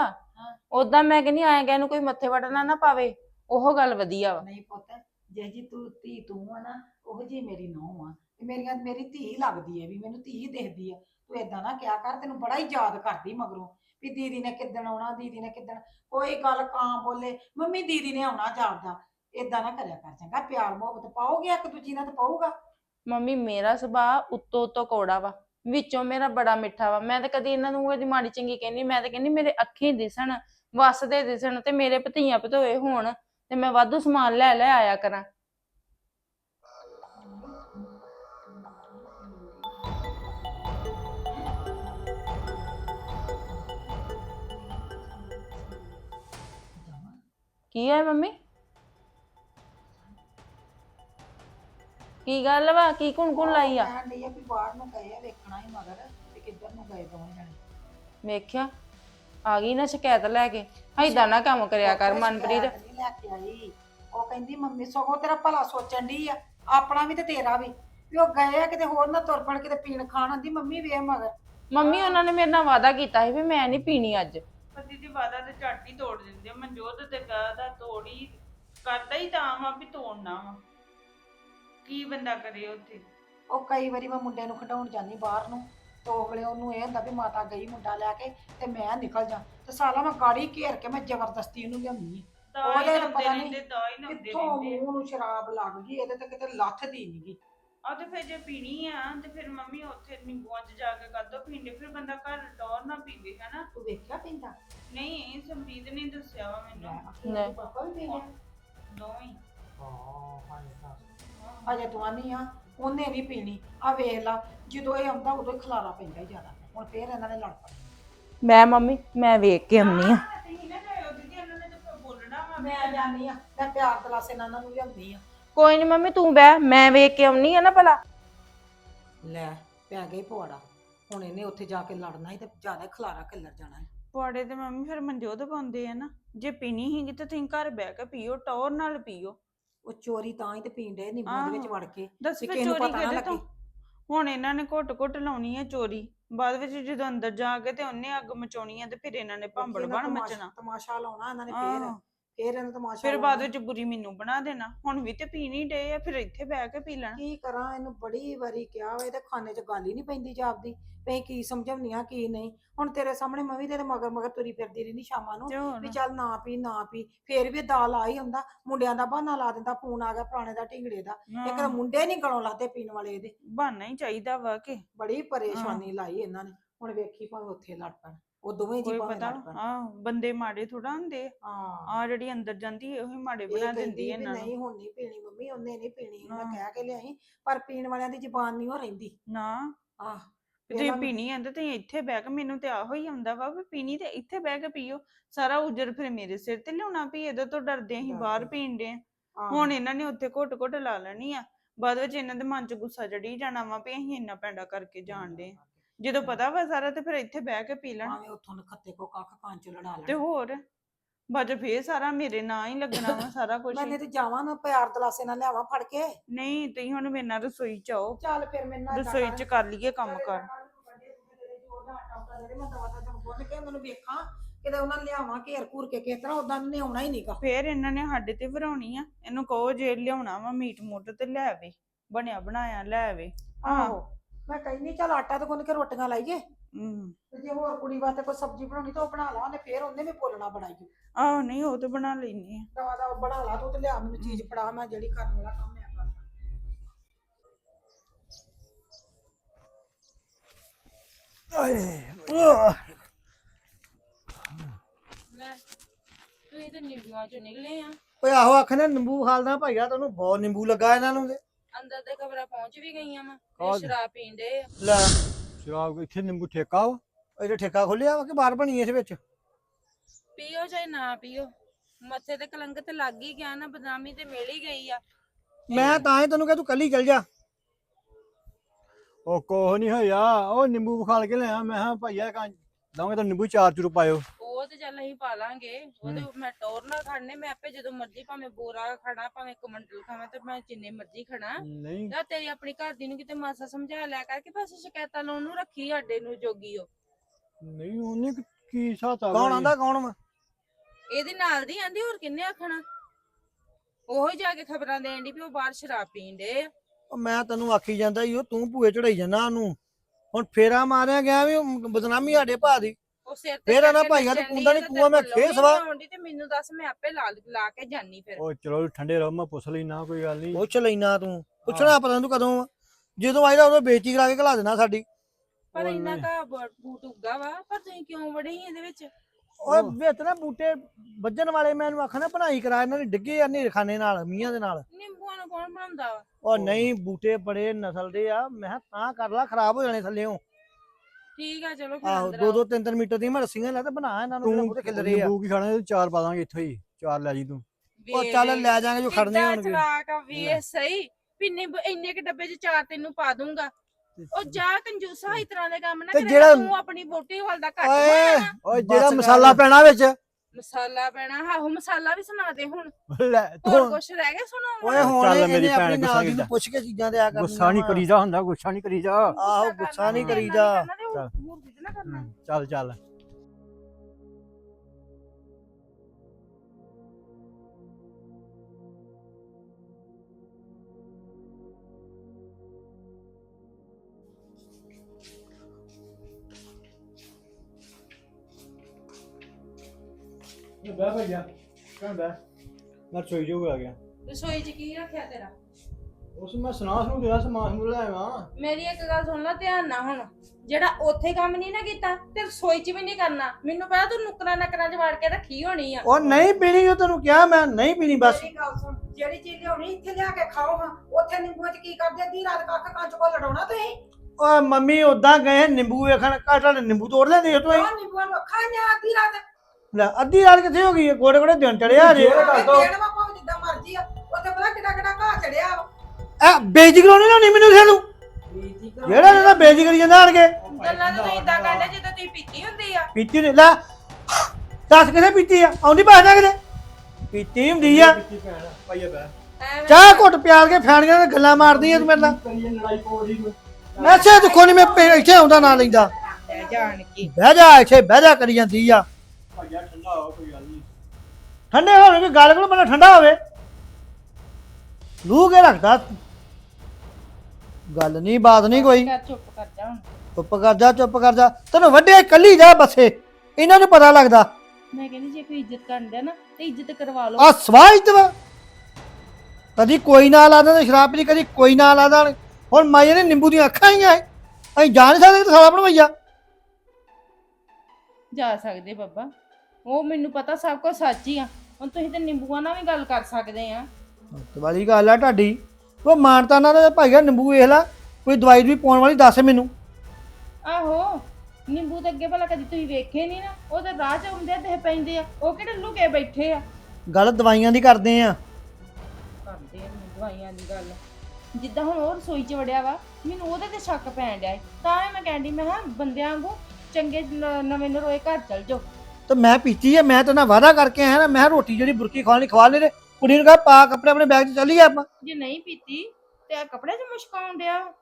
ਉਦਾਂ ਮੈਂ ਕਹਿੰਦੀ ਆਇਆ ਗਿਆ ਨੂੰ ਕੋਈ ਮੱਥੇ ਵਟਣਾ ਨਾ ਪਾਵੇ ਉਹ ਗੱਲ ਵਧੀਆ ਵਾ। ਨਹੀਂ ਪੁੱਤ ਜੇ ਜੀ ਤੂੰ ਧੀ ਤੂੰ ਆ ਨਾ ਉਹ ਜੀ ਮੇਰੀ ਨੂੰਹ ਆ। ਤੇ ਮੇਰੀਆਂ ਮੇਰੀ ਧੀ ਲੱਗਦੀ ਹੈ ਵੀ ਮੈਨੂੰ ਧੀ ਦਿਖਦੀ ਆ। ਤੂੰ ਏਦਾਂ ਨਾ ਕਿਆ ਕਰ ਤੈਨੂੰ ਬੜਾ ਹੀ ਯਾਦ ਕਰਦੀ ਮਗਰੋਂ। ਵੀ ਦੀਦੀ ਨੇ ਕਿੱਦਣ ਆਉਣਾ, ਦੀਦੀ ਨੇ ਕਿੱਦਣ, ਕੋਈ ਗੱਲ ਕਾਂ ਬੋਲੇ, ਮੰਮੀ ਦੀਦੀ ਨੇ ਆਉਣਾ ਜਾਪਦਾ। ਏਦਾਂ ਨਾ ਕਰਿਆ ਕਰ ਚੰਗਾ, ਪਿਆਰ ਮੁਹੱਬਤ ਪਾਓਗੇ, ਇੱਕ ਦੂਜੀ ਨਾਲ ਤਾਂ ਪਾਊਗਾ। ਮੰਮੀ, ਮੇਰਾ ਸੁਭਾਅ ਉੱਤੋਂ ਉੱਤੋਂ ਕੌੜਾ ਵਾ, ਵਿੱਚੋਂ ਮੇਰਾ ਬੜਾ ਮਿੱਠਾ ਵਾ। ਮੈਂ ਤਾਂ ਕਦੀ ਇਹਨਾਂ ਨੂੰ ਇਹਦੀ ਮਾੜੀ ਚੰਗੀ ਕਹਿੰਦੀ, ਮੈਂ ਤਾਂ ਕਹਿੰਦੀ ਮੇਰੇ ਅੱਖੀਂ ਦਿਸਣ, ਵਸਦੇ ਦਿਸਣ ਤੇ ਮੇਰੇ ਭਤੀਆਂ ਭਤੋਏ ਹੋਣ ਤੇ ਮੈਂ ਵਾਧੂ ਸਮਾਨ ਲੈ ਲੈ ਆਇਆ ਕਰਾਂ। ਕੀ ਹੈ ਮੰਮੀ? ਕੀ ਗੱਲ ਵਾ? ਕੀ ਕੁਣ ਕੁਣ ਲਾਈ ਆ? ਕਹਿਣ ਆ ਵੀ ਬਾਹਰ ਨੂੰ ਗਏ ਆ ਵੇਖਣਾ ਹੀ ਮਗਰ ਤੇ ਕਿੱਧਰ ਨੂੰ ਗਏ ਦੋਵੇਂ ਜਣੇ। ਵੇਖਿਆ? ਆ ਗਈ ਨਾ ਸ਼ਿਕਾਇਤ ਲੈ ਕੇ। ਐਦਾਂ ਨਾ ਕੰਮ ਕਰਿਆ ਕਰ ਮਨਪ੍ਰੀਤ। ਸ਼ਿਕਾਇਤ ਨਹੀਂ ਲੈ ਕੇ ਆਈ। ਉਹ ਕਹਿੰਦੀ ਮੰਮੀ ਸਗੋਂ ਤੇਰਾ ਭਲਾ ਸੋਚਣ ਦੀ ਆ। ਆਪਣਾ ਵੀ ਤੇ ਤੇਰਾ ਵੀ। ਵੀ ਉਹ ਗਏ ਆ ਕਿਤੇ ਹੋਰ ਨਾ ਤੁਰ ਪਣ ਕਿਤੇ ਪੀਣ ਖਾਣ ਆਂਦੀ ਮੰਮੀ ਵੇਖ ਮਗਰ। ਮੰਮੀ ਉਹਨਾਂ ਨੇ ਮੇਰੇ ਨਾਲ ਵਾਅਦਾ ਕੀਤਾ ਸੀ ਵੀ ਮੈਂ ਨਹੀਂ ਪੀਣੀ ਅੱਜ। ਪਰ ਦੀਦੀ ਵਾਦਾ ਤੇ ਝੱਟ ਹੀ ਤੋੜ ਦਿੰਦੇ ਆ। ਮਨਜੋਤ ਤੇ ਕਹਦਾ ਤੋੜੀ ਕਰਦਾ ਹੀ ਤਾਂ ਵਾ ਵੀ ਤੋੜਨਾ ਵਾ। ਕੀ ਬੰਦਾ ਕਰੇ ਉੱਥੇ? ਉਹ ਕਈ ਵਾਰੀ ਮੈਂ ਮੁੰਡੇ ਨੂੰ ਖਡਾਉਣ ਜਾਂਦੀ ਬਾਹਰ ਨੂੰ ਤੇ ਉਹ ਵੇਲੇ ਉਹਨੂੰ ਇਹ ਹੁੰਦਾ ਵੀ ਮਾਤਾ ਗਈ ਮੁੰਡਾ ਲੈ ਕੇ ਤੇ ਮੈਂ ਨਿਕਲ ਜਾ। ਤੇ ਸਾਲਾ ਮੈਂ ਗਾੜੀ ਘੇਰ ਕੇ ਮੈਂ ਜ਼ਬਰਦਸਤੀ ਉਹਨੂੰ ਲਿਆਉਣੀ ਤਾਂ ਉਹਦੇ ਹੀ ਤਾਂ ਲਾਉਂਦੇ ਪਤਾ ਨੀ ਰਹਿੰਦੇ ਤਾਂ ਹੀ ਲਾਉਂਦੇ ਕਿੱਥੋਂ ਰਹਿੰਦੇ ਮੂੰਹ ਨੂੰ ਸ਼ਰਾਬ ਲੱਗ ਗਈ ਇਹਦੇ ਤੇ ਕਿਤੇ ਲੱਥ ਦੀ ਨੀ ਗੀ ਆ ਤੇ ਫਿਰ ਜੇ ਪੀਣੀ ਆ ਤੇ ਫਿਰ ਮੰਮੀ ਉੱਥੇ ਨਿੰਬੂਆਂ 'ਚ ਜਾ ਕੇ ਕੱਢੋ ਪੀਂਦੇ ਫਿਰ ਬੰਦਾ ਘਰ ਟੌਰ ਨਾ ਪੀਵੇ ਹੈਨਾ? ਤੂੰ ਵੇਖਿਆ ਪਿੰਦਾ? ਨਹੀਂ ਸਮਰੀਤ ਨੇ ਦੱਸਿਆ ਵਾ ਮੈਨੂੰ। ਲੈ। ਪਾਪਾ ਵੀ ਪੀਂਦਾ? ਦੋਵੇਂ। ਅਜੇ ਤੂੰ ਆਨੀ ਆ ਉਹਨੇ ਨਹੀਂ ਪੀਣੀ। ਆ ਵੇਖ ਲਾ ਜਦੋਂ ਇਹ ਆਉਂਦਾ ਉਦੋਂ ਹੀ ਖਲਾਰਾ ਪੈਂਦਾ ਹੀ ਜ਼ਿਆਦਾ। ਹੁਣ ਫੇਰ ਇਹਨਾਂ ਨੇ ਲੜ ਪਏ ਮੈਂ ਮੰਮੀ ਮੈਂ ਵੇਖ ਕੇ ਆਉਣੀ ਆ। ਤੁਸੀਂ ਨਾ ਜਾਇਓ ਦੀਦੀ ਇਹਨਾਂ ਨੇ ਤਾਂ ਫਿਰ ਬੋਲਣਾ ਵਾ। ਮੈਂ ਜਾਣੀ ਆ ਮੈਂ ਪਿਆਰ ਤਲਾਸੇ ਨਾਲ ਇਹਨਾਂ ਨੂੰ ਲਿਆਉਂਦੀ ਆ। ਕੋਈ ਨਹੀਂ ਮੰਮੀ ਤੂੰ ਬਹਿ ਮੈਂ ਵੇਖ ਕੇ ਆਉਣੀ ਆ ਨਾ ਭਲਾ ਲੈ ਪੈ ਗਈ ਪਵਾੜਾ ਹੁਣ ਇਹਨੇ ਉੱਥੇ ਜਾ ਕੇ ਲੜਨਾ ਹੀ ਤੇ ਜ਼ਿਆਦਾ ਖਲਾਰਾ ਕਿੱਲਰ ਜਾਣਾ ਈ। ਪੁਆੜੇ ਤੇ ਮੰਮੀ ਫਿਰ ਮਨਜੋਤ ਪਾਉਂਦੇ ਆ ਨਾ ਜੇ ਪੀਣੀ ਹੀਗੀ ਤਾਂ ਤੁਸੀਂ ਘਰ ਬਹਿ ਕੇ ਪੀਓ ਟੌਰ ਨਾਲ ਪੀਓ ਉਹ ਚੋਰੀ ਤਾਂ ਹੀ ਤੇ ਪੀਂਦੇ ਨਿੰਬੂ ਦੇ ਵਿੱਚ ਆਹੋ। ਵੜ ਕੇ ਦੱਸ ਵੀ ਫਿਰ ਕਿਸੇ ਨੂੰ ਚੋਰੀ ਪਤਾ ਨਾ ਕਿਹਦੇ ਤੋਂ ਲੱਗੇ। ਹੁਣ ਇਹਨਾਂ ਨੇ ਘੁੱਟ ਘੁੱਟ ਲਾਉਣੀ ਹੈ ਚੋਰੀ ਬਾਅਦ ਵਿੱਚ ਜਦੋਂ ਅੰਦਰ ਜਾ ਕੇ ਤੇ ਉਹਨੇ ਅੱਗ ਮਚਾਉਣੀ ਹੈ ਤੇ ਫਿਰ ਇਹਨਾਂ ਨੇ ਭਾਂਬੜ ਇਹਨਾਂ ਬਣ ਤਮਾਸ਼ਾ- ਮਚਣਾ ਤਮਾਸ਼ਾ ਲਾਉਣਾ ਇਹਨਾਂ ਨੇ ਫੇਰ ਆਹੋ। ਫੇਰ ਇਹਨਾਂ ਤਮਾਸ਼ਾ ਫਿਰ ਬਾਅਦ ਲਾਉਣਾ। ਵਿੱਚ ਬੁਰੀ ਮੈਨੂੰ ਬਣਾ ਦੇਣਾ। ਹੁਣ ਵੀ ਤੇ ਪੀਣੀ ਡੇ ਆ ਫਿਰ ਇੱਥੇ ਬਹਿ ਕੇ ਪੀ ਲੈਣਾ। ਕੀ ਕਰਾਂ ਇਹਨੂੰ ਬੜੀ ਵਾਰੀ ਕਿਹਾ ਵਾ ਇਹਦੇ ਖਾਨੇ 'ਚ ਗੱਲ ਹੀ ਨਹੀਂ ਪੈਂਦੀ ਜਾਪਦੀ ਪਈ ਕੀ ਸਮਝਾਉਣੀਆਂ ਕੀ ਨਹੀਂ। ਹੁਣ ਤੇਰੇ ਸਾਹਮਣੇ ਮੈਂ ਵੀ ਤੇਰੇ ਮਗਰ ਮਗਰ ਤੁਰੀ ਫਿਰਦੀ ਰਹਿੰਦੀ ਸ਼ਾਮਾਂ ਨੂੰ ਤੇ ਹੋਰ ਵੀ ਚੱਲ ਨਾ ਪੀ ਨਾ ਪੀ। ਫੇਰ ਵੀ ਦਾਲ ਆ ਹੀ ਹੁੰਦਾ ਮੁੰਡਿਆਂ ਦਾ ਬਹਾਨਾ ਲਾ ਦਿੰਦਾ ਫੋਨ ਆ ਗਿਆ ਪੁਰਾਣੇ ਦਾ ਢਿੰਗੜੇ ਦਾ। ਇੱਕ ਤਾਂ ਹਾਂ, ਮੁੰਡੇ ਨਹੀਂ ਗਲੋਂ ਲਾਤੇ ਪੀਣ ਵਾਲੇ ਇਹਦੇ। ਬਹਾਨਾ ਹੀ ਚਾਹੀਦਾ ਵਾ ਕਿ। ਬੜੀ ਪਰੇਸ਼ਾਨੀ ਲਾਈ ਇਹਨਾਂ ਨੇ। ਹੁਣ ਵੇਖੀ ਭਾਵੇਂ ਉੱਥੇ ਲੜ ਪੈਣ। ਉਹ ਦੋਵੇਂ ਜੀ ਕੋਈ ਭਾਵੇਂ ਪਤਾ? ਲੜ ਪੈਣ ਆ ਬੰਦੇ ਮਾੜੇ ਥੋੜਾ ਹੁੰਦੇ। ਆ ਹਾਂ। ਆਹ ਜਿਹੜੀ ਅੰਦਰ ਜਾਂਦੀ ਉਹੀ ਮਾੜੇ ਇਹ ਬਣਾ ਕਹਿੰਦੀ ਦਿੰਦੀ ਵੀ ਇਹਨਾਂ ਨੂੰ। ਨਹੀਂ ਹੁਣ ਨਹੀਂ ਪੀਣੀ ਮੰਮੀ ਉਹਨੇ ਨਹੀਂ ਪੀਣੀ ਮੈਂ ਹਾਂ। ਕਹਿ ਕੇ ਲਿਆਈ। ਪਰ ਪੀਣ ਵਾਲਿਆਂ ਦੀ ਜ਼ਬਾਨ ਨਹੀਂ ਉਹ ਰਹਿੰਦੀ। ਨਾ। ਆਹ ਵੀ ਤੁਸੀਂ ਇਹਨਾਂ ਨੂੰ- ਪੀਣੀ ਆ ਤੇ ਇੱਥੇ ਬਹਿ ਕੇ ਮੈਨੂੰ ਤੇ ਆਹੋ ਹੀ ਆਉਂਦਾ ਵਾ ਵੀ ਪੀਣੀ ਤੇ ਇੱਥੇ ਬਹਿ ਕੇ ਪੀਓ। ਸਾਰਾ ਉਜਰ ਫਿਰ ਮੇਰੇ ਸਿਰ ਤੇ ਲਿਆਉਣਾ ਵੀ ਇਹਦੇ ਤੋਂ ਡਰਦੇ ਅਸੀਂ ਬਾਹਰ ਡਰਦੇ। ਪੀਣ ਦੇ ਆਹ, ਹੁਣ ਇਹਨਾਂ ਨੇ ਉੱਥੇ ਘੁੱਟ ਘੁੱਟ ਲਾ ਲੈਣੀ ਆ। ਬਾਅਦ ਵਿੱਚ ਇਹਨਾਂ ਦੇ ਮਨ 'ਚ ਗੁੱਸਾ ਚੜੀ ਜਾਣਾ ਵਾ ਵੀ ਅਸੀਂ ਇੰਨਾ ਪੈਂਡਾ ਕਰਕੇ ਜਾਣਦੇ ਜਦੋਂ ਪਤਾ ਵਾ ਸਾਰਾ ਤੇ ਫਿਰ ਇੱਥੇ ਬਹਿ ਕੇ ਪੀ ਲੈਣ। ਭਾਵੇਂ ਉੱਥੋਂ ਖੱਤੇ ਕੋ ਕੱਖ ਕੰਚ ਲੜਾ ਤੇ ਲੈਣ ਹੋਰ 'ਚ ਫੇਰ ਸਾਰਾ ਮੇਰੇ ਨਾਂ ਹੀ ਲੱਗਣਾ ਵਾ ਸਾਰਾ ਕੁਝ ਮੈਨੇ ਤੇ ਜਾਵਾਂ ਨਾ ਪਿਆਰ ਦਲਾਸੇ ਨਾਲ ਲਿਆਵਾਂ ਫੜ ਕੇ। ਨਹੀਂ ਤੁਸੀਂ ਹੁਣ ਮੇਰੇ ਨਾਲ ਰਸੋਈ 'ਚ ਆਓ। ਚੱਲ ਫਿਰ ਮੇਰੇ ਨਾਲ ਏਦਾਂ ਰਸੋਈ। 'ਚ ਕਰ ਲਈਏ ਕੰਮ ਕਰ ਤੂੰ ਤੂੰ ਮੈਂ ਤੈਨੂੰ ਕੇ ਮੈਨੂੰ ਵੇਖਾਂ ਕਿਤੇ ਉਹਨਾਂ ਨੂੰ ਲਿਆਵਾਂ ਘੇਰ ਘੂਰ ਕੇ ਕਿਸ ਤਰ੍ਹਾਂ ਉਦਾਂ ਨੇ ਆਉਣਾ ਹੀ ਨਹੀਂਗਾ। ਫੇਰ ਇਹਨਾਂ ਨੇ ਸਾਡੇ ਤੇ ਵਰਾਉਣੀ ਆ। ਇਹਨੂੰ ਕਹੋ ਜੇ ਲਿਆਉਣਾ ਵਾ ਮੀਟ ਮੋਟ ਤੇ ਲੈ ਆਵੇ ਬਣਿਆ ਬਣਾਇਆ ਲੈ ਆਵੇ। ਆਹੋ। ਮੈਂ ਕਹਿੰਦੀ ਚੱਲ ਆਟਾ ਤੇ ਗੁੰਨ ਕੇ ਰੋਟੀਆਂ ਲਾਈਏ। ਹੂੰ। ਤੇ ਜੇ ਹੋਰ ਕੁੜੀ ਵਾਸਤੇ ਕੋਈ ਸਬਜ਼ੀ ਬਣਾਉਣੀ ਤਾਂ ਉਹ ਬਣਾ ਲਾ ਉਹਨੇ ਫੇਰ ਉਹਨੇ ਵੀ ਬੋਲਣਾ ਬਣਾਈਓ ਆਹ ਨਹੀਂ ਉਹ ਤਾਂ ਬਣਾ ਲੈਣੀ ਆ। ਦਵਾ ਦਾ ਬਣਾ ਲਾ ਤੂੰ ਤੇ ਲਿਆ ਮੈਨੂੰ ਚੀਜ਼ ਫੜਾ ਮੈਂ ਜਿਹੜੀ ਕਰਨ ਵਾਲਾ ਕੰਮ ਹੈ ਕਰਦਾ ਓਏ ਲੈ ਤੁਸੀਂ ਤਾਂ ਨਿਊਆਂ ਚੋਂ ਨਿਕਲੇ ਆ। ਓਏ ਆਹੋ ਆਖਣਾ ਨਿੰਬੂ ਖਾਲਦਾ ਭਾਈਆ ਤੈਨੂੰ ਬਹੁਤ ਨਿੰਬੂ ਲੱਗਾ ਇਹਨਾਂ ਨੂੰ ਤੇ। ਅੰਦਰ ਤੇ ਖਬਰਾਂ ਪਹੁੰਚ ਵੀ ਗਈਆਂ ਵਾ ਆਹ ਇਹ ਸ਼ਰਾਬ ਪੀਂਦੇ ਆ। ਲੈ ਸ਼ਰਾਬ ਇੱਥੇ ਨਿੰਬੂ ਠੇਕਾ ਵਾ ਇਹਦੇ ਠੇਕਾ ਖੋਲਿਆ ਵਾ ਕਿ ਬਾਹਰ ਬਣੀ ਇਸ ਵਿੱਚ? ਪੀਓ ਚਾਹੇ ਨਾ ਪੀਓ ਮੱਥੇ ਤੇ ਕਲੰਕ ਤੇ ਲੱਗ ਹੀ ਗਿਆ ਨਾ ਬਦਨਾਮੀ ਤੇ ਮਿਲ ਹੀ ਗਈ ਆ। ਮੈਂ ਤਾਂ ਹੀ ਤੈਨੂੰ ਕਿਹਾ ਤੂੰ ਕੱਲੀ ਚੱਲ ਜਾ। ਉਹ ਕੋਹ ਨਹੀਂ ਹੋਇਆ ਉਹ ਨਿੰਬੂ ਵਿਖਾਲ ਕੇ ਲਿਆ ਮੈਂ ਹਾਂ ਭਾਈਆ ਕਾਂ ਦਵਾਂਗੇ ਤਾਂ ਨਿੰਬੂ ਚਾਰ ਚੁਰ ਪਾਇਓ। ਉਹ ਤੇ ਚੱਲ ਅਸੀਂ ਪਾ ਲਾਂਗੇ। ਉਹਦੇ ਮੈਂ ਟੋਰ ਨਾ ਖੜਨੇ ਮੈਂ ਆਪੇ ਜਦੋਂ ਮਰਜ਼ੀ ਭਾਵੇਂ ਬੋਰਾ ਖੜਾ ਭਾਵੇਂ ਕਮੰਡਲ ਖਾਵਾਂ ਤੇ ਮੈਂ ਜਿੰਨੇ ਮਰਜ਼ੀ ਖੜਾ ਨਹੀਂ। ਜਾਂ ਤੇਰੀ ਆਪਣੀ ਘਰ ਦੀ ਨੂੰ ਕਿਤੇ ਮਾਸਾ ਸਮਝਾ ਲਿਆ ਕਰਕੇ ਬਸ ਸ਼ਿਕਾਇਤਾਂ ਲਾਉਣ ਨੂੰ ਰੱਖੀ ਸਾਡੇ ਨੂੰ ਜੋਗੀ ਉਹ। ਨਹੀਂ ਉਹਨੇ ਕੀ- ਕੀ ਸਾਤਾ ਕੌਣ ਆਂਦਾ ਕੌਣ ਵਾ? ਇਹਦੇ ਨਾਲ ਦੀ ਆਂਦੀ ਹੋਰ ਕਿੰਨੇ ਆਖਣਾ? ਉਹੋ ਹੀ ਜਾ ਕੇ ਖਬਰਾਂ ਦੇਣ ਦੀ ਵੀ ਉਹ ਬਾਹਰ ਸ਼ਰਾਬ ਪੀਣ ਦੇ ਉਹ ਮੈਂ ਤੈਨੂੰ ਆਖੀ ਜਾਂਦਾ ਈ ਉਹ ਤੂੰ ਭੂਏ ਚੜਾਈ ਜਾਂਦਾ ਉਹਨੂੰ। ਹੁਣ ਫੇਰਾ ਮਾਰਿਆ ਗਿਆ ਵੀ ਉਹ ਬਦਨਾਮੀ ਸਾਡੇ ਭਾ ਦੀ। ਉਹ ਸਿਰ ਫੇਰ ਭਾਈਆ ਤੇ ਨੱਚਣ ਕੁੰਦਾ ਨੀ ਡਈ ਆ, ਕੂਆ, ਮੈਂ ਖੇਸ ਵਾ। ਆਉਂਦੀ ਤੇ ਮੈਨੂੰ ਦੱਸ ਮੈਂ ਆਪੇ ਲਾ ਲਾ ਕੇ ਜਾਨੀ ਫਿਰ। ਉਹ ਚਲੋ ਠੰਡੇ ਰਹੋ ਮੈਂ ਪੁੱਛ ਲਈ ਨਾ ਕੋਈ ਗੱਲ ਨਹੀਂ ਪੁੱਛ ਲੈਣਾ ਤੂੰ। ਪੁੱਛਣਾ ਪਤਾ ਤੂੰ ਕਦੋਂ ਆ। ਜਦੋਂ ਆਈਦਾ ਉਦੋਂ ਬੇਇੱਜ਼ਤੀ ਕਰਾ ਕੇ ਘਲਾ ਦੇਣਾ ਸਾਡੀ। ਪਰ ਇੰਨਾ ਨਹੀਂ। ਕਾ ਬੂਟ ਉੱਗਾ ਵਾ ਪਰ ਤੁਸੀਂ ਕਿਉਂ ਵੜੇ ਇਹਦੇ ਵਿੱਚ? ਓਏ ਵਿੱਚ ਨਾ ਬੂਟੇ ਵੱਜਣ ਵਾਲੇ ਮੈਨੂੰ ਆਖਣਾ ਬਣਾਈ ਕਰਾ ਇਹਨਾਂ ਨੇ ਡਿੱਗੇ ਆ ਨੇਰਖਾਨੇ ਨਾਲ ਮੀਆਂ ਦੇ ਨਾਲ। ਨਿੰਬੂਆਂ ਨੂੰ ਕੌਣ ਬਣਾਉਂਦਾ ਵਾ? ਉਹ ਨਹੀਂ ਬੂਟੇ ਬੜੇ ਨਸਲ ਦੇ ਆ ਮੈਂ ਕਿਹਾ ਤਾਂ ਕਰ ਲਾ ਖਰਾਬ ਹੋ ਜਾਣੇ ਥੱਲੇੋਂ ਠੀਕ ਆ ਚਲੋ ਫਿਰ ਆਹੋ ਅੰਦਰ ਦੋ ਆਓ। ਦੋ ਤਿੰਨ ਤਿੰਨ ਮੀਟਰ ਦੀਆਂ ਮੈਂ ਰੱਸੀਆਂ ਲੈ ਤੇ ਬਣਾ ਇਹਨਾਂ ਨੂੰ ਤੂੰ ਬੂਟੇ ਖਿਲ ਰਹੇ ਆ। ਨਿੰਬੂ ਕੀ ਖਾਣੇ ਚਾਰ ਪਾ ਦਾਂਗੇ ਇੱਥੋਂ ਹੀ ਚਾਰ ਲੈ ਜੀ ਤੂੰ। ਉਹ ਚੱਲ ਲੈ। ਜਾਾਂਗੇ ਜੋ ਖੜਨੇ ਕਿੱਦਾਂ ਹੋਣਗੇ। ਚਲਾਕ ਆ ਵੇ ਸਹੀ। ਪਿੰਨੇ ਇੰਨੇ ਕੇ ਡੱਬੇ ਚ ਚਾਰ ਤੈਨੂੰ ਪਾ ਦੂੰਗਾ। ਉਹ ਜਾ ਕੰਜੂਸਾ ਇਸ ਤਰ੍ਹਾਂ ਦੇ ਕੰਮ ਨਾ ਤੇ ਕਰਿਆ ਜਿਹੜਾ- ਤੂੰ ਆਪਣੀ ਵੋਟੀ ਵੱਲ ਦਾ ਘੱਟ ਓਏ ਓਏ ਬਸ ਜਿਹੜਾ ਕਰ। ਮਸਾਲਾ ਪੈਣਾ ਵਿੱਚ ਮਸਾਲਾ ਪੈਣਾ ਆਹੋ ਮਸਾਲਾ ਵੀ ਸੁਣਾ ਦੇ ਹੁਣ ਲੈ ਹੋਰ ਤੂੰ ਕੁਛ ਰਹਿ ਗਿਆ ਸੁਣਾਉਣ ਓਏ ਹੁਣ ਚੱਲ ਮੇਰੀ ਇਹਨੇ ਭੈਣ ਆਪਣੀ ਗੁੱਸਾ ਨਾਲ ਦੀ ਨੂੰ ਕੀਤਾ। ਪੁੱਛ ਕੇ ਚੀਜ਼ਾਂ ਤੇ ਆ ਕਰਨੀਆਂ ਗੁੱਸਾ ਨਹੀਂ ਵਾਂ। ਕਰੀਦਾ ਹੁੰਦਾ ਗੁੱਸਾ ਨਹੀਂ ਕਰੀਦਾ ਆਹੋ ਗੁੱਸਾ ਨਹੀਂ ਕਰੀਦਾ ਚੱਲ। ਕੁਝ ਨਾ ਕਰਨਾ ਚੱਲ ਚੱਲ ਬੈ ਭਈਆ ਕਹਾਂ ਬੈ ਮੈਂ ਸੋਈ ਜੋ ਆ ਗਿਆ। ਰਸੋਈ ਚ ਕੀ ਰੱਖਿਆ ਤੇਰਾ? ਉਸ ਮੈਂ ਸੁਣਾ ਸੁਣੂ ਗਿਆ ਸਮਾਨ ਸਮੂਨ ਲੈ ਆਵਾਂ। ਮੇਰੀ ਇੱਕ ਗੱਲ ਸੁਣ ਲੈ ਧਿਆਨ ਨਾਲ ਹੁਣ। ਜਿਹੜਾ ਉੱਥੇ ਕੰਮ ਨਹੀਂ ਨਾ ਕੀਤਾ ਤੇ ਰਸੋਈ ਚ ਵੀ ਨਹੀਂ ਕਰਨਾ। ਮੈਨੂੰ ਪਤਾ ਤੂੰ ਨੁਕਰਾਂ ਨਕਰਾਂ ਚ ਵੜ ਕੇ ਰੱਖੀ ਹੋਣੀ ਆ। ਉਹ ਨਹੀਂ ਪੀਣੀ ਉਹ ਤੈਨੂੰ ਕਿਹਾ ਮੈਂ ਨਹੀਂ ਪੀਣੀ ਬਸ। ਮੇਰੀ ਗੱਲ ਸੁਣ ਜਿਹੜੀ ਚੀਜ਼ ਲਿਆਉਣੀ ਇੱਥੇ ਲਿਆ ਕੇ ਖਾਓ ਹਾਂ। ਉੱਥੇ ਨਿੰਬੂਆਂ ਚ ਕੀ ਕਰਦੇ? ਅੱਧੀ ਰਾਤ ਕੱਖ ਕੰਚ ਕੋ ਲੜਾਉਣਾ ਤੁਸੀਂ? ਮੰਮੀ ਉਦਾਂ ਗਏ ਨਿੰਬੂ ਵੇਖਣ ਘਾਟਾ ਨਿੰਬੂ ਤੋੜ ਲੈਂਦੇ ਹੋ ਤੂੰ ਉਹ ਨਿੰਬੂਆਂ ਨੂੰ ਅੱਖਾਂ ਜਾਂ ਅੱਧੀ ਰਾਤ? ਲੈ ਅੱਧੀ ਰਾਤ ਕਿੱਥੇ ਹੋ ਗਈ ਹੈ? ਗੋੜੇ ਗੋੜੇ ਦਿਨ ਚੜਿਆ ਜੇ ਦੇਣ ਵਾ ਭਾਵੇਂ ਜਿੱਦਾਂ ਮਰਜ਼ੀ ਆ। ਉੱਥੇ ਪਤਾ ਕਿੱਡਾ ਕਿੱਡਾ ਘਾਹ ਚੜਿਆ ਵਾ। ਐ ਬੇਇੱਜ਼ਤੀ ਕਰਾਉਣੀ ਨਾ ਨਹੀਂ ਮੈਨੂੰ ਸਾਨੂੰ? ਜਿਹੜਾ ਇਹਨਾਂ ਬੇਇੱਜ਼ਤੀ ਕਰੀ ਜਾਂਦਾ ਆਣ ਕੇ। ਗੱਲਾਂ ਤਾਂ ਤੁਸੀਂ ਇਦਾਂ ਕਰਦੇ ਜਿੱਦਾਂ ਤੁਸੀਂ ਪੀਤੀ ਹੁੰਦੀ ਆ। ਪੀਤੀ ਨੇ ਲੈ ਦੱਸ ਕਿਥੇ ਪੀਤੀ ਆ? ਆਉਂਦੀ ਪਾਸਾ ਕਿਤੇ। ਪੀਤੀ ਹੁੰਦੀ ਆ। ਕਿੱਥੇ ਪੈਣਾ ਭਈਆ ਬੈ ਐਵੇਂ ਚਾਹ ਘੁੱਟ ਪਿਆਲ ਕੇ ਫੈਣੀਆਂ ਤੇ ਗੱਲਾਂ ਮਾਰਦੀ ਆ ਤੂੰ ਮੇਰੇ ਨਾਲ। ਕਰੀਏ ਲੜਾਈ ਪੋੜੀ ਨੂੰ ਮੈਂ ਸੇ ਦੁੱਖੋਂ ਨਹੀਂ ਮੈਂ ਪੇ- ਇੱਥੇ ਆਉਂਦਾ ਨਾ ਲੈਂਦਾ। ਜਾਣ ਕੇ। ਬਹਿ ਜਾ ਇੱਥੇ ਬਹਿ ਜਾ ਕਰੀ ਜਾਂਦੀ ਆ। ਠੰਡਾ ਹੋ ਕੋਈ ਗੱਲ ਨਹੀਂ। ਠੰਡੇ ਹੋਣ ਕੋਈ ਗੱਲ ਕੋਲ ਬੰਦਾ ਠੰਡਾ ਹੋਵੇ। ਲੂ ਕੇ ਰੱਖਦਾ। ਗੱਲ ਨਹੀਂ ਬਾਤ ਨਹੀਂ ਕੋਈ। ਚੁੱਪ ਕਰ ਜਾ ਹੁਣ। ਚੁੱਪ ਕਰ ਜਾ ਚੁੱਪ ਕਰ ਜਾ। ਤੈਨੂੰ ਵੱਡੇ ਕੱਲੀ ਜਾ ਬੱਸੇ। ਇਹਨਾਂ ਨੂੰ ਪਤਾ ਲੱਗਦਾ। ਮੈਂ ਕਹਿੰਦੀ ਜੇ ਕੋਈ ਇੱਜ਼ਤ ਕਰਨ ਦਿਆ ਨਾ ਤੇ ਇੱਜ਼ਤ ਕਰਵਾ ਲਓ। ਆ ਸਵਾਇਤ ਵਾ। ਕਦੀ ਕੋਈ ਨਾ ਲਾ ਦਿੰਦੇ ਸ਼ਰਾਬ ਪੀ ਕਦੀ ਕੋਈ ਨਾ ਲਾ ਦੇਣ। ਹੁਣ ਮਾਏ ਨੇ ਨਿੰਬੂ ਦੀਆਂ ਅੱਖਾਂ ਹੀ ਆ ਅਸੀਂ ਜਾਣ ਨਹੀਂ ਸਕਦੇ ਕਿ ਸਾਲਾ ਬਣਵਾਈਆ। ਜਾ ਸਕਦੇ ਬਾਬਾ। ਉਹ ਮੈਨੂੰ ਪਤਾ ਸਭ ਕੁਝ ਸੱਚ ਹੀ ਆ। ਹੁਣ ਤੁਸੀਂ ਤੇ ਨਿੰਬੂਆਂ ਨਾਲ ਵੀ ਗੱਲ ਕਰ ਸਕਦੇ ਆ। ਤੇ ਵਾਲੀ ਗੱਲ ਆ ਢਾਡੀ ਉਹ ਮਾਨਤਾ ਨਾਲ ਦੇ ਭਾਈਆ ਨਿੰਬੂ ਵੇਖ ਲੈ। ਕੋਈ ਦਵਾਈ ਵੀ ਪਾਉਣ ਵਾਲੀ ਦੱਸ ਮੈਨੂੰ। ਆਹੋ ਨਿੰਬੂ ਤਾਂ ਅੱਗੇ ਭਲਾ ਕਦੀ ਤੁਸੀਂ ਵੇਖੇ ਨਹੀਂ ਨਾ। ਉਹ ਤਾਂ ਰਾਹ ਚ ਆਉਂਦੇ ਆ ਤੇ ਪੈਂਦੇ ਆ। ਉਹ ਕਿਹੜੇ ਲੁਕੇ ਬੈਠੇ ਆ। ਗੱਲ ਦਵਾਈਆਂ ਦੀ ਕਰਦੇ ਆ। ਕਰਦੇ ਆ ਦਵਾਈਆਂ ਦੀ ਗੱਲ। ਜਿੱਦਾਂ ਹੁਣ ਉਹ ਰਸੋਈ ਚ ਵੜਿਆ ਵਾ ਮੈਨੂੰ ਉਹਦੇ ਤੇ ਸ਼ੱਕ ਪੈਣ ਡਿਆ ਏ। ਤਾਂ ਹੀ ਮੈਂ ਕਹਿੰਦੀ ਮੈਂ ਹਾਂ ਬੰਦਿਆਂ ਵਾਂਗੂ ਚੰਗੇ ਨ- ਨਵੇਂ ਨਰੋਏ ਘਰ ਚਲ ਜਾਓ। ਤੇ ਮੈਂ ਪੀਤੀ ਆ ਮੈਂ ਤਾਂ ਨਾ ਵਾਅਦਾ ਕਰਕੇ ਆਇਆ ਨਾ ਮੈਂ ਕਿਹਾ ਰੋਟੀ ਜਿਹੜੀ ਬੁਰਕੀ ਖਾਣੀ ਖਵਾ ਲੈ ਤੇ ਕੁੜੀ ਨੂੰ ਕਹਾ ਪਾ ਕੱਪੜੇ ਆਪਣੇ ਬੈਗ 'ਚ ਚੱਲੀਏ ਆਪਾਂ। ਜੇ ਨਹੀਂ ਪੀਤੀ ਤੇ ਆ ਕੱਪੜੇ 'ਚ ਮੁਸ਼ਕਾਉਣ ਡਿਆ।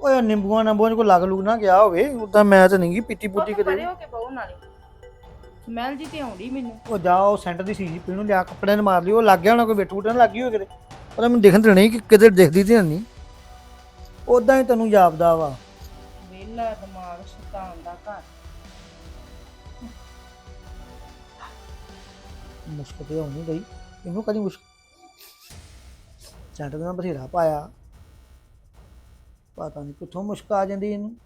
ਓਏ ਨਿੰਬੂਆਂ ਨੰਬੂਆਂ ਨੂੰ ਕੋਈ ਲੱਗ ਲੁਗ ਨਾ ਗਿਆ ਹੋਵੇ ਉਦਾਂ ਮੈਂ ਤਾਂ ਨਹੀਂ ਗੀ ਪੀਤੀ ਪੁੱਤੀ ਉੱਥੇ ਕਿਤੇ ਪਰੇ ਹੋ ਕੇ ਬਹੁ ਨਾਲੇ। ਸਮੈਲ ਜੀ ਤੇ ਆਉਂਦੀ ਮੈਨੂੰ। ਉਹ ਜਾ ਉਹ ਸੈਂਟ ਦੀ ਸੀਜੀ ਪੀਣ ਨੂੰ ਲਿਆ ਕੱਪੜੇ ਨੇ ਮਾਰ ਲਈ ਉਹ ਲੱਗ ਗਿਆ ਹੋਣਾ ਕੋਈ ਵੂਟੂ ਨਾ ਲੱਗੀ ਹੋਵੇ ਕਿਤੇ। ਪਰ ਮੈਨੂੰ ਦਿਖਣ ਤੇ ਨਹੀਂ ਕਿ ਕਿਤੇ ਦਿਖਦੀ ਤੇ ਨਹੀਂ। ਉਦਾਂ ਹੀ ਤੈਨੂੰ ਜਾਪਦਾ ਵਾ। ਵੇਲਾ ਦਿਮਾਗ। ਮੁਸ਼ਕ ਤੇ ਹੋਣੀ ਗਈ। ਇਹਨੂੰ ਕਦੀ ਮੁਸ਼ਕ ਸੈਂਟ ਦਾ ਬਥੇਰਾ ਪਾਇਆ। ਪਤਾ ਨਹੀਂ ਕਿੱਥੋਂ ਮੁਸ਼ਕ ਆ ਜਾਂਦੀ ਇਹਨੂੰ।